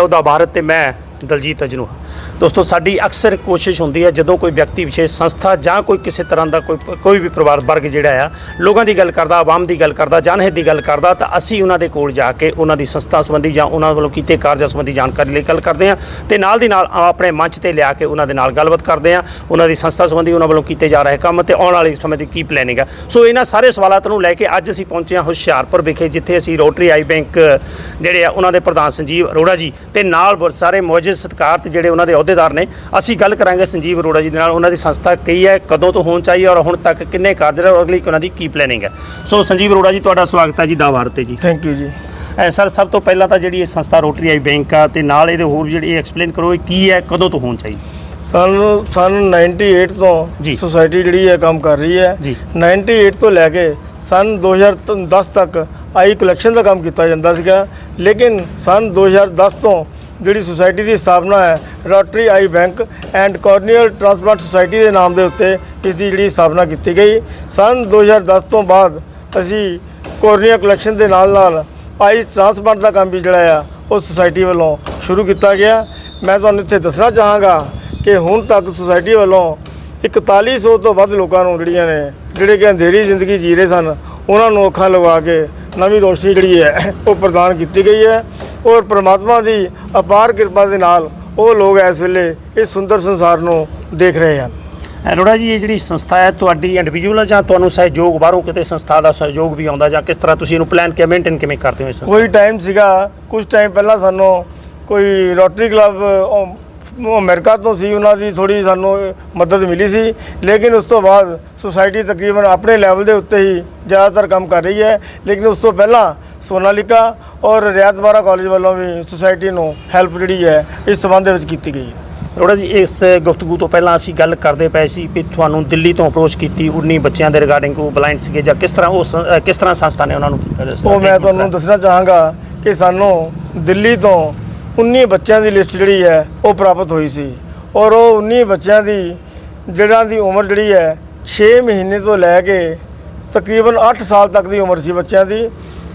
ਉਹਦਾ ਭਾਰਤ ਤੇ ਮੈਂ ਦਲਜੀਤ ਅਜਨੂ ਦੋਸਤੋ, ਸਾਡੀ ਅਕਸਰ ਕੋਸ਼ਿਸ਼ ਹੁੰਦੀ ਹੈ, ਜਦੋਂ ਕੋਈ ਵਿਅਕਤੀ, ਵਿਸ਼ੇਸ਼ ਸੰਸਥਾ ਜਾਂ ਕੋਈ ਕਿਸੇ ਤਰ੍ਹਾਂ ਦਾ ਕੋਈ ਕੋਈ ਵੀ ਪਰਿਵਾਰ, ਵਰਗ ਜਿਹੜਾ ਆ, ਲੋਕਾਂ ਦੀ ਗੱਲ ਕਰਦਾ, ਆਵਾਮ ਦੀ ਗੱਲ ਕਰਦਾ, ਜਨਹਿਤ ਦੀ ਗੱਲ ਕਰਦਾ, ਤਾਂ ਅਸੀਂ ਉਹਨਾਂ ਦੇ ਕੋਲ ਜਾ ਕੇ ਉਹਨਾਂ ਦੀ ਸੰਸਥਾ ਸੰਬੰਧੀ ਜਾਂ ਉਹਨਾਂ ਵੱਲੋਂ ਕੀਤੇ ਕਾਰਜਾਂ ਸੰਬੰਧੀ ਜਾਣਕਾਰੀ ਲਈ ਗੱਲ ਕਰਦੇ ਹਾਂ ਤੇ ਨਾਲ ਦੀ ਨਾਲ ਆਪਣੇ ਮੰਚ ਤੇ ਲਿਆ ਕੇ ਉਹਨਾਂ ਦੇ ਨਾਲ ਗੱਲਬਾਤ ਕਰਦੇ ਹਾਂ, ਉਹਨਾਂ ਦੀ ਸੰਸਥਾ ਸੰਬੰਧੀ ਉਹਨਾਂ ਵੱਲੋਂ ਕੀਤੇ ਜਾ ਰਹੇ ਕੰਮ ਤੇ ਆਉਣ ਵਾਲੇ ਸਮੇਂ ਦੀ ਕੀ ਪਲੈਨਿੰਗ ਹੈ ਸੋ ਇਹਨਾਂ ਸਾਰੇ ਸਵਾਲਾਂ ਨੂੰ ਲੈ ਕੇ ਅੱਜ ਅਸੀਂ ਪਹੁੰਚੇ ਹਾਂ ਹੁਸ਼ਿਆਰਪੁਰ ਵਿਖੇ, ਜਿੱਥੇ ਅਸੀਂ ਰੋਟਰੀ ਆਈ ਬੈਂਕ ਜਿਹੜੇ ਆ, ਉਹਨਾਂ ਦੇ ਪ੍ਰਧਾਨ ਸੰਜੀਵ ਅਰੋੜਾ ਜੀ ਤੇ ਨਾਲ ਬਹੁਤ ਸਾਰੇ ਮੌਜੂਦ ਸਤਿਕਾਰ ਤੇ ਜਿਹੜੇ ਉਹਨਾਂ ਦੇ ਅਹੁਦੇਦਾਰ ਨੇ। ਅਸੀਂ ਗੱਲ ਕਰਾਂਗੇ ਸੰਜੀਵ ਅਰੋੜਾ ਜੀ ਦੇ ਨਾਲ। ਉਹਨਾਂ ਦੀ ਸੰਸਥਾ ਕੀ ਹੈ ਕਦੋਂ ਤੋਂ ਹੋਣ ਚਾਹੀਏ ਔਰ ਹੁਣ ਤੱਕ ਕਿੰਨੇ ਕਾਰਜ ਰਹੇ ਔਰ ਅਗਲੀ ਉਹਨਾਂ ਦੀ ਕੀ ਪਲੈਨਿੰਗ ਹੈ। ਸੋ ਸੰਜੀਵ ਅਰੋੜਾ ਜੀ ਤੁਹਾਡਾ ਸਵਾਗਤ ਹੈ ਜੀ ਦਾ ਵਾਰ ਤੇ ਜੀ। ਥੈਂਕ ਯੂ ਜੀ। ਸਰ ਸਭ ਤੋਂ ਪਹਿਲਾਂ ਤਾਂ ਜਿਹੜੀ ਇਹ ਸੰਸਥਾ ਰੋਟਰੀ ਆਈ ਬੈਂਕ ਆ ਤੇ ਨਾਲ ਇਹਦੇ ਹੋਰ ਜਿਹੜੀ ਐਕਸਪਲੇਨ ਕਰੋ ਇਹ ਕੀ ਹੈ ਕਦੋਂ ਤੋਂ ਹੋਣ ਚਾਹੀਏ ਸਾਨੂੰ ਸਨ 98 ਜੀ। ਤੋਂ ਸੁਸਾਇਟੀ ਜਿਹੜੀ ਹੈ ਕੰਮ ਕਰ ਰਹੀ ਹੈ ਜੀ। 98 ਤੋਂ ਲੈ ਕੇ ਸਨ 2010 ਤੱਕ ਆਈ ਕਲੈਕਸ਼ਨ ਦਾ ਕੰਮ ਕੀਤਾ ਜਾਂਦਾ ਸੀਗਾ। ਲੇਕਿਨ ਸਨ 2010 ਤੋਂ ਜਿਹੜੀ ਸੁਸਾਇਟੀ ਦੀ ਸਥਾਪਨਾ ਹੈ, Rotary eye bank and corneal transplant society ਦੇ ਨਾਮ ਦੇ ਉੱਤੇ ਇਸ ਦੀ ਜਿਹੜੀ ਸਥਾਪਨਾ ਕੀਤੀ ਗਈ। ਸਨ 2010 ਤੋਂ ਬਾਅਦ ਅਸੀਂ ਕੋਰਨੀਆ ਕਲੈਕਸ਼ਨ ਦੇ ਨਾਲ ਨਾਲ ਆਈ ਟ੍ਰਾਂਸਪਲਾਂਟ ਦਾ ਕੰਮ ਵੀ ਜਿਹੜਾ ਆ ਉਹ ਸੁਸਾਇਟੀ ਵੱਲੋਂ ਸ਼ੁਰੂ ਕੀਤਾ ਗਿਆ। ਮੈਂ ਤੁਹਾਨੂੰ ਇੱਥੇ ਦੱਸਣਾ ਚਾਹਾਂਗਾ ਕਿ ਹੁਣ ਤੱਕ ਸੁਸਾਇਟੀ ਵੱਲੋਂ 4100 ਤੋਂ ਵੱਧ ਲੋਕਾਂ ਨੂੰ ਜਿਹੜੀਆਂ ਨੇ, ਜਿਹੜੇ ਕਿ ਅੰਧੇਰੀ ਜ਼ਿੰਦਗੀ ਜੀ ਰਹੇ ਸਨ, ਉਹਨਾਂ ਨੂੰ ਅੱਖਾਂ ਲਗਾ ਕੇ ਨਵੀਂ ਰੋਸ਼ਨੀ ਜਿਹੜੀ ਹੈ, ਉਹ ਪ੍ਰਦਾਨ ਕੀਤੀ ਗਈ ਹੈ। ਔਰ ਪ੍ਰਮਾਤਮਾ ਦੀ ਅਪਾਰ ਕਿਰਪਾ ਦੇ ਨਾਲ ਉਹ ਲੋਕ ਇਸ ਵੇਲੇ ਇਸ ਸੁੰਦਰ ਸੰਸਾਰ ਨੂੰ ਦੇਖ ਰਹੇ ਹਨ। ਅਰੋੜਾ ਜੀ ਇਹ ਜਿਹੜੀ ਸੰਸਥਾ ਹੈ ਤੁਹਾਡੀ ਇੰਡੀਵਿਜੂਅਲ ਜਾਂ ਤੁਹਾਨੂੰ ਸਹਿਯੋਗ ਬਾਹਰੋਂ ਕਿਤੇ ਸੰਸਥਾ ਦਾ ਸਹਿਯੋਗ ਵੀ ਆਉਂਦਾ ਜਾਂ ਕਿਸ ਤਰ੍ਹਾਂ ਤੁਸੀਂ ਇਹਨੂੰ ਪਲਾਨ ਕਿਵੇਂ ਮੇਨਟੇਨ ਕਿਵੇਂ ਕਰਦੇ ਹੋ ਇਸ ਕੋਈ ਟਾਈਮ ਸੀਗਾ ਕੁਝ ਟਾਈਮ ਪਹਿਲਾਂ ਸਾਨੂੰ ਕੋਈ ਰੋਟਰੀ ਕਲੱਬ ਅਮਰੀਕਾ ਤੋਂ ਸੀ ਉਹਨਾਂ ਦੀ ਥੋੜੀ ਸਾਨੂੰ ਮਦਦ ਮਿਲੀ ਸੀ। ਲੇਕਿਨ ਉਸ ਤੋਂ ਬਾਅਦ ਸੁਸਾਇਟੀ ਤਕਰੀਬਨ ਆਪਣੇ ਲੈਵਲ ਦੇ ਉੱਤੇ ਹੀ ਜ਼ਿਆਦਾਤਰ ਕੰਮ ਕਰ ਰਹੀ ਹੈ। ਲੇਕਿਨ ਉਸ ਤੋਂ ਪਹਿਲਾਂ ਸੋਨਾਲਿਕਾ ਔਰ ਰਿਆਤ ਬਾਰਾ ਕਾਲਜ ਵੱਲੋਂ ਵੀ ਸੁਸਾਇਟੀ ਨੂੰ ਹੈਲਪ ਜਿਹੜੀ ਹੈ ਇਸ ਸੰਬੰਧ ਦੇ ਵਿੱਚ ਕੀਤੀ ਗਈ ਹੈ। ਅਰੋੜਾ ਜੀ ਇਸ ਗੁਫ਼ਤਗੂ ਤੋਂ ਪਹਿਲਾਂ ਅਸੀਂ ਗੱਲ ਕਰਦੇ ਪਏ ਸੀ ਕਿ ਤੁਹਾਨੂੰ ਦਿੱਲੀ ਤੋਂ ਅਪਰੋਚ ਕੀਤੀ 19 ਬੱਚਿਆਂ ਦੇ ਰਿਗਾਰਡਿੰਗ ਉਹ ਬਲਾਈਂਡ ਸੀਗੇ ਜਾਂ ਕਿਸ ਤਰ੍ਹਾਂ ਉਹ ਸੰ- ਕਿਸ ਤਰ੍ਹਾਂ ਸੰਸਥਾ ਨੇ ਉਹਨਾਂ ਨੂੰ ਕੀਤਾ ਉਹ ਮੈਂ ਤੁਹਾਨੂੰ ਦੱਸਣਾ ਚਾਹਾਂਗਾ ਕਿ ਸਾਨੂੰ ਦਿੱਲੀ ਤੋਂ 19 ਬੱਚਿਆਂ ਦੀ ਲਿਸਟ ਜਿਹੜੀ ਹੈ ਉਹ ਪ੍ਰਾਪਤ ਹੋਈ ਸੀ ਔਰ ਉਹ 19 ਬੱਚਿਆਂ ਦੀ ਜਿਹੜਾ ਦੀ ਉਮਰ ਜਿਹੜੀ ਹੈ 6 ਮਹੀਨੇ ਤੋਂ ਲੈ ਕੇ ਤਕਰੀਬਨ 8 ਸਾਲ ਤੱਕ ਦੀ ਉਮਰ ਸੀ ਬੱਚਿਆਂ ਦੀ।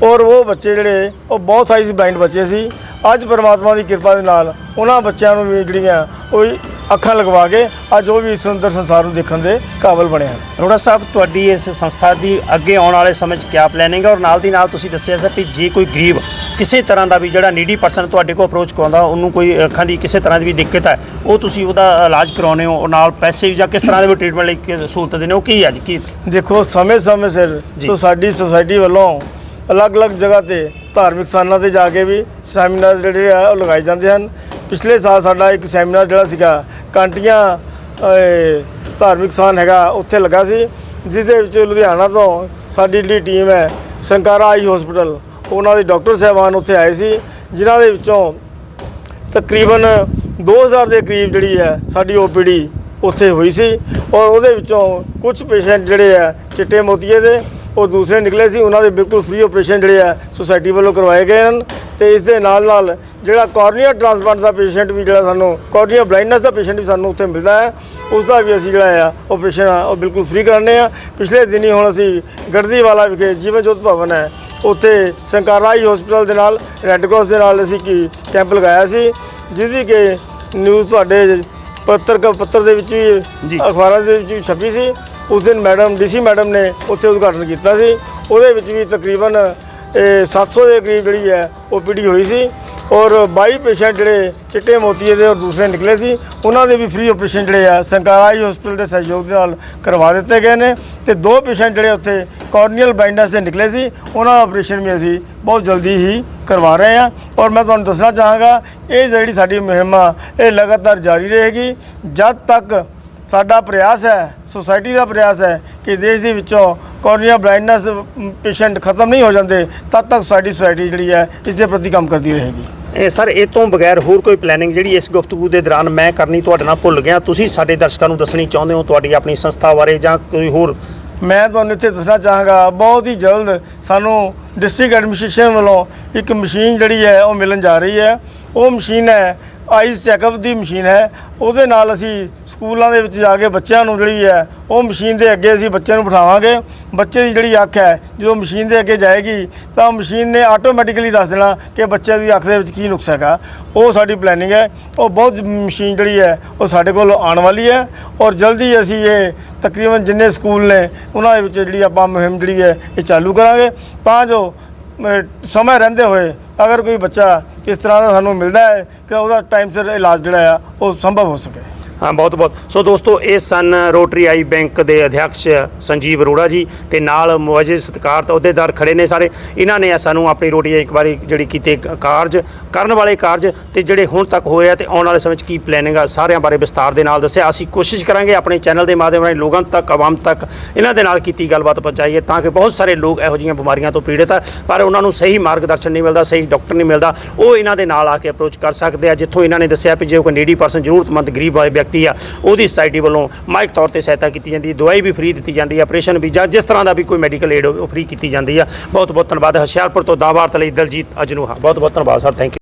ਔਰ ਉਹ ਬੱਚੇ ਜਿਹੜੇ ਉਹ ਬਹੁਤ ਸਾਈਜ਼ ਬਲਾਈਂਡ ਬੱਚੇ ਸੀ। ਅੱਜ ਪਰਮਾਤਮਾ ਦੀ ਕਿਰਪਾ ਦੇ ਨਾਲ ਉਹਨਾਂ ਬੱਚਿਆਂ ਨੂੰ ਵੀ ਜਿਹੜੀਆਂ ਉਹ ਅੱਖਾਂ ਲਗਵਾ ਕੇ ਅੱਜ ਉਹ ਵੀ ਇਸ ਸੁੰਦਰ ਸੰਸਾਰ ਨੂੰ ਦੇਖਣ ਦੇ ਕਾਬਿਲ ਬਣੇ ਹਨ। ਅਰੋੜਾ ਸਾਹਿਬ ਤੁਹਾਡੀ ਇਸ ਸੰਸਥਾ ਦੀ ਅੱਗੇ ਆਉਣ ਵਾਲੇ ਸਮੇਂ 'ਚ ਕੀ ਪਲੈਨਿੰਗ ਹੈ? ਔਰ ਨਾਲ ਦੀ ਨਾਲ ਤੁਸੀਂ ਦੱਸਿਆ ਸੀ ਕਿ ਜੇ ਕੋਈ ਗਰੀਬ ਕਿਸੇ ਤਰ੍ਹਾਂ ਦਾ ਵੀ ਜਿਹੜਾ ਨੀਡੀ ਪਰਸਨ ਤੁਹਾਡੇ ਕੋਲ ਅਪਰੋਚ ਕਰਾਉਂਦਾ ਉਹਨੂੰ ਕੋਈ ਅੱਖਾਂ ਦੀ ਕਿਸੇ ਤਰ੍ਹਾਂ ਦੀ ਵੀ ਦਿੱਕਤ ਹੈ ਉਹ ਤੁਸੀਂ ਉਹਦਾ ਇਲਾਜ ਕਰਾਉਨੇ ਹੋ ਔਰ ਨਾਲ ਪੈਸੇ ਵੀ ਜਾਂ ਕਿਸ ਤਰ੍ਹਾਂ ਦੇ ਵੀ ਟ੍ਰੀਟਮੈਂਟ ਲਈ ਸਹੂਲਤ ਦਿੰਦੇ ਹੋ? ਕੀ ਅੱਜ? ਕੀ ਦੇਖੋ ਸਮੇਂ-ਸਮੇਂ ਸਿਰ ਜੀ। ਸੋ ਸਾਡੀ ਸੁਸਾਇਟੀ ਵੱਲੋਂ ਅਲੱਗ-ਅਲੱਗ ਜਗ੍ਹਾ ਤੇ, ਧਾਰਮਿਕ ਸਥਾਨਾਂ ਤੇ ਜਾ ਕੇ ਵੀ ਸੈਮੀਨਾਰ ਜਿਹੜੇ ਆ, ਉਹ ਲਗਾਏ ਜਾਂਦੇ ਹਨ। ਪਿਛਲੇ ਸਾਲ ਸਾਡਾ ਇੱਕ ਸੈਮੀਨਾਰ ਜਿਹੜਾ ਸੀਗਾ, ਕਾਂਟੀਆਂ ਧਾਰਮਿਕ ਸਥਾਨ ਹੈਗਾ, ਉੱਥੇ ਲੱਗਾ ਸੀ। ਜਿਸ ਦੇ ਵਿੱਚ ਲੁਧਿਆਣਾ ਤੋਂ ਸਾਡੀ ਜਿਹੜੀ ਟੀਮ ਹੈ, ਸੰਕਾਰਾ ਆਈ ਹਸਪੀਟਲ ਉਹਨਾਂ ਦੇ ਡਾਕਟਰ ਸਾਹਿਬਾਨ ਉੱਥੇ ਆਏ ਸੀ, ਜਿਨ੍ਹਾਂ ਦੇ ਵਿੱਚੋਂ ਤਕਰੀਬਨ 2000 ਦੇ ਕਰੀਬ ਜਿਹੜੀ ਹੈ, ਸਾਡੀ ਓਪੀਡੀ ਉੱਥੇ ਹੋਈ ਸੀ। ਔਰ ਉਹਦੇ ਵਿੱਚੋਂ ਕੁਝ ਪੇਸ਼ੈਂਟ ਜਿਹੜੇ ਆ, ਚਿੱਟੇ ਮੋਤੀਏ ਦੇ ਉਹ ਦੂਸਰੇ ਨਿਕਲੇ ਸੀ ਉਹਨਾਂ ਦੇ ਬਿਲਕੁਲ ਫ੍ਰੀ ਆਪਰੇਸ਼ਨ ਜਿਹੜੇ ਆ ਸੁਸਾਇਟੀ ਵੱਲੋਂ ਕਰਵਾਏ ਗਏ ਹਨ। ਤੇ ਇਸ ਦੇ ਨਾਲ ਨਾਲ ਜਿਹੜਾ ਕਾਰਨੀਆ ਟ੍ਰਾਂਸਪਲਾਂਟ ਦਾ ਪੇਸ਼ੈਂਟ ਵੀ ਜਿਹੜਾ ਸਾਨੂੰ ਕਾਰਨੀਆ ਬਲਾਈਂਡਨੈਸ ਦਾ ਪੇਸ਼ੈਂਟ ਵੀ ਸਾਨੂੰ ਉੱਥੇ ਮਿਲਦਾ ਹੈ। ਉਸ ਦਾ ਵੀ ਅਸੀਂ ਜਿਹੜਾ ਆ ਆਪਰੇਸ਼ਨ ਆ ਉਹ ਬਿਲਕੁਲ ਫ੍ਰੀ ਕਰਾਉਂਦੇ ਆ ਪਿਛਲੇ ਦਿਨੀ ਹੁਣ ਅਸੀਂ ਗੜਦੀਵਾਲਾ ਵਿਖੇ ਜੀਵਨ ਜੋਤ ਭਵਨ ਹੈ ਉੱਥੇ ਸੰਕਾਰਾਈ ਹਸਪੀਟਲ ਦੇ ਨਾਲ ਰੈੱਡ ਕਰਾਸ ਦੇ ਨਾਲ ਅਸੀਂ ਕੀ ਕੈਂਪ ਲਗਾਇਆ ਸੀ ਜਿਸ ਦੀ ਕਿ ਨਿਊਜ਼ ਤੁਹਾਡੇ ਪੱਤਰ ਪੱਤਰ ਦੇ ਵਿੱਚ। ਵੀ ਅਖਬਾਰਾਂ ਦੇ ਵਿੱਚ ਵੀ ਛਪੀ ਸੀ। ਉਸ ਦਿਨ ਮੈਡਮ ਡੀਸੀ ਮੈਡਮ ਨੇ ਉੱਥੇ ਉਦਘਾਟਨ ਕੀਤਾ ਸੀ। ਉਹਦੇ ਵਿੱਚ ਵੀ ਤਕਰੀਬਨ, ਇਹ 700 ਦੇ ਕਰੀਬ ਜਿਹੜੀ ਹੈ ਓਪੀਡੀ ਹੋਈ ਸੀ। ਔਰ 22 ਪੇਸ਼ੈਂਟ ਜਿਹੜੇ ਚਿੱਟੇ ਮੋਤੀਏ ਦੇ ਔਰ ਦੂਸਰੇ ਨਿਕਲੇ ਸੀ, ਉਹਨਾਂ ਦੇ ਵੀ ਫ੍ਰੀ ਆਪਰੇਸ਼ਨ ਜਿਹੜੇ ਆ, ਸੰਕਾਰਾਈ ਹਸਪੀਟਲ ਦੇ ਸਹਿਯੋਗ ਦੇ ਨਾਲ ਕਰਵਾ ਦਿੱਤੇ ਗਏ ਨੇ। ਤੇ ਦੋ ਪੇਸ਼ੈਂਟ ਜਿਹੜੇ ਉੱਥੇ ਕੋਰਨੀਅਲ ਬਾਈਂਡਸ ਦੇ ਨਿਕਲੇ ਸੀ, ਉਹਨਾਂ ਦਾ ਆਪਰੇਸ਼ਨ ਵੀ ਅਸੀਂ ਬਹੁਤ ਜਲਦੀ ਹੀ ਕਰਵਾ ਰਹੇ ਹਾਂ। ਔਰ ਮੈਂ ਤੁਹਾਨੂੰ ਦੱਸਣਾ ਚਾਹਾਂਗਾ, ਇਹ ਜਿਹੜੀ ਸਾਡੀ ਮੁਹਿੰਮ ਆ, ਇਹ ਲਗਾਤਾਰ ਜਾਰੀ ਰਹੇਗੀ। ਜਦ ਤੱਕ ਸਾਡਾ ਪ੍ਰਯਾਸ ਹੈ ਸੋਸਾਇਟੀ ਦਾ ਪ੍ਰਯਾਸ ਹੈ ਕਿ ਦੇਸ਼ ਦੇ ਵਿੱਚੋਂ ਕੋਰਨੀਆ ਬਲਾਈਂਡਨੈਸ ਪੇਸ਼ੈਂਟ ਖਤਮ ਨਹੀਂ ਹੋ ਜਾਂਦੇ ਤਦ ਤੱਕ ਸਾਡੀ ਸੋਸਾਇਟੀ ਜਿਹੜੀ ਹੈ ਇਸ ਦੇ ਪ੍ਰਤੀ ਕੰਮ ਕਰਦੀ ਰਹੇਗੀ। ਇਹ ਸਰ ਇਹ ਤੋਂ ਬਗੈਰ ਹੋਰ ਕੋਈ ਪਲੈਨਿੰਗ ਜਿਹੜੀ ਇਸ ਗੁਫ਼ਤਗੂ ਦੇ ਦੌਰਾਨ ਮੈਂ ਕਰਨੀ ਤੁਹਾਡੇ ਨਾਲ ਭੁੱਲ ਗਿਆ ਤੁਸੀਂ ਸਾਡੇ ਦਰਸ਼ਕਾਂ ਨੂੰ ਦੱਸਣੀ ਚਾਹੁੰਦੇ ਹੋ ਤੁਹਾਡੀ ਆਪਣੀ ਸੰਸਥਾ ਬਾਰੇ ਜਾਂ ਕੋਈ ਹੋਰ? ਮੈਂ ਤੁਹਾਨੂੰ ਇੱਥੇ ਦੱਸਣਾ ਚਾਹਾਂਗਾ ਬਹੁਤ ਹੀ ਜਲਦ ਸਾਨੂੰ ਡਿਸਟ੍ਰਿਕਟ ਐਡਮਿਨਿਸਟ੍ਰੇਸ਼ਨ ਵੱਲੋਂ ਇੱਕ ਮਸ਼ੀਨ ਜਿਹੜੀ ਹੈ ਉਹ ਮਿਲਣ ਜਾ ਰਹੀ ਹੈ। ਉਹ ਮਸ਼ੀਨ ਹੈ ਆਈਸ ਚੈੱਕਅਪ ਦੀ ਮਸ਼ੀਨ ਹੈ। ਉਹਦੇ ਨਾਲ ਅਸੀਂ ਸਕੂਲਾਂ ਦੇ ਵਿੱਚ ਜਾ ਕੇ ਬੱਚਿਆਂ ਨੂੰ ਜਿਹੜੀ ਹੈ, ਉਹ ਮਸ਼ੀਨ ਦੇ ਅੱਗੇ ਅਸੀਂ ਬੱਚਿਆਂ ਨੂੰ ਬਿਠਾਵਾਂਗੇ। ਬੱਚੇ ਦੀ ਜਿਹੜੀ ਅੱਖ ਹੈ, ਜਦੋਂ ਮਸ਼ੀਨ ਦੇ ਅੱਗੇ ਜਾਏਗੀ, ਤਾਂ ਮਸ਼ੀਨ ਨੇ ਆਟੋਮੈਟਿਕਲੀ ਦੱਸ ਦੇਣਾ ਕਿ ਬੱਚੇ ਦੀ ਅੱਖ ਦੇ ਵਿੱਚ ਕੀ ਨੁਕਸ ਹੈਗਾ। ਉਹ ਸਾਡੀ ਪਲੈਨਿੰਗ ਹੈ। ਉਹ ਬਹੁਤ ਮਸ਼ੀਨ ਜਿਹੜੀ ਹੈ, ਉਹ ਸਾਡੇ ਕੋਲ ਆਉਣ ਵਾਲੀ ਹੈ। ਔਰ ਜਲਦੀ ਅਸੀਂ ਇਹ ਤਕਰੀਬਨ ਜਿੰਨੇ ਸਕੂਲ ਨੇ, ਉਹਨਾਂ ਦੇ ਵਿੱਚ ਜਿਹੜੀ ਆਪਾਂ ਮੁਹਿੰਮ ਜਿਹੜੀ ਹੈ, ਇਹ ਚਾਲੂ ਕਰਾਂਗੇ। ਤਾਂ ਜੋ ਸਮੇਂ ਰਹਿੰਦੇ ਹੋਏ ਅਗਰ ਕੋਈ ਬੱਚਾ ਇਸ ਤਰ੍ਹਾਂ ਦਾ ਸਾਨੂੰ ਮਿਲਦਾ ਹੈ ਕਿ ਉਹਦਾ ਟਾਈਮ ਸਿਰ ਇਲਾਜ ਜਿਹੜਾ ਆ, ਉਹ ਸੰਭਵ ਹੋ ਸਕੇ। ਹਾਂ, ਬਹੁਤ ਬਹੁਤ। ਸੋ ਦੋਸਤੋ, ਇਹ ਸਨ ਰੋਟਰੀ ਆਈ ਬੈਂਕ ਦੇ ਅਧਿਆਕਸ਼ ਸੰਜੀਵ ਅਰੋੜਾ ਜੀ ਤੇ ਨਾਲ ਮੁਆਜੇ ਸਤਿਕਾਰਤ ਅਹੁਦੇਦਾਰ ਖੜੇ ਨੇ ਸਾਰੇ। ਇਹਨਾਂ ਨੇ ਸਾਨੂੰ ਆਪਣੀ ਰੋਟੀ ਇੱਕ ਵਾਰੀ ਜਿਹੜੀ ਕੀਤੇ ਕਾਰਜ, ਕਰਨ ਵਾਲੇ ਕਾਰਜ ਤੇ ਜਿਹੜੇ ਹੁਣ ਤੱਕ ਹੋ ਰਿਹਾ ਤੇ ਆਉਣ ਵਾਲੇ ਸਮੇਂ 'ਚ ਕੀ ਪਲੈਨਿੰਗ ਆ, ਸਾਰਿਆਂ ਬਾਰੇ ਵਿਸਤਾਰ ਦੇ ਨਾਲ ਦੱਸਿਆ। ਅਸੀਂ ਕੋਸ਼ਿਸ਼ ਕਰਾਂਗੇ ਆਪਣੇ ਚੈਨਲ ਦੇ ਮਾਧਿਅਮ ਰਾਹੀਂ ਲੋਕਾਂ ਤੱਕ, ਆਵਾਮ ਤੱਕ ਇਹਨਾਂ ਦੇ ਨਾਲ ਕੀਤੀ ਗੱਲਬਾਤ ਪਹੁੰਚਾਈਏ ਤਾਂ ਕਿ ਬਹੁਤ ਸਾਰੇ ਲੋਕ ਇਹੋ ਜਿਹੀਆਂ ਬਿਮਾਰੀਆਂ ਤੋਂ ਪੀੜਤ ਆ, ਪਰ ਉਹਨਾਂ ਨੂੰ ਸਹੀ ਮਾਰਗਦਰਸ਼ਨ ਨਹੀਂ ਮਿਲਦਾ, ਸਹੀ ਡਾਕਟਰ ਨਹੀਂ ਮਿਲਦਾ। ਉਹ ਇਹਨਾਂ ਦੇ ਨਾਲ ਆ ਕੇ ਅਪਰੋਚ ਕਰ ਸਕਦੇ ਆ, ਜਿੱਥੋਂ ਇਹਨਾਂ ਨੇ ਦੱਸਿਆ ਵੀ ਜੇ ਕੋਈ ਨੀਡੀ ਪਰਸਨ ਜ਼ਰੂਰਤਮੰਦ, ਗਰੀਬ ਵਿਅਕਤੀ ਆ। ਉਹਦੀ ਸੁਸਾਇਟੀ ਵੱਲੋਂ ਮਾਇਕ ਤੌਰ ਤੇ ਸਹਾਇਤਾ ਕੀਤੀ ਜਾਂਦੀ ਹੈ। ਦਵਾਈ ਵੀ ਫ੍ਰੀ ਦਿੱਤੀ ਜਾਂਦੀ ਹੈ। ਆਪਰੇਸ਼ਨ ਵੀ ਜਾਂ ਜਿਸ ਤਰ੍ਹਾਂ ਦਾ ਵੀ ਕੋਈ ਮੈਡੀਕਲ ਏਡ ਉਹ ਫ੍ਰੀ ਕੀਤੀ ਜਾਂਦੀ ਆ ਬਹੁਤ ਬਹੁਤ ਧੰਨਵਾਦ। ਹੁਸ਼ਿਆਰਪੁਰ ਤੋਂ ਦਾਵਾਰਤ ਲਈ ਦਲਜੀਤ ਅਜਨੂਹਾ। ਬਹੁਤ ਬਹੁਤ ਧੰਨਵਾਦ ਸਰ ਥੈਂਕ ਯੂ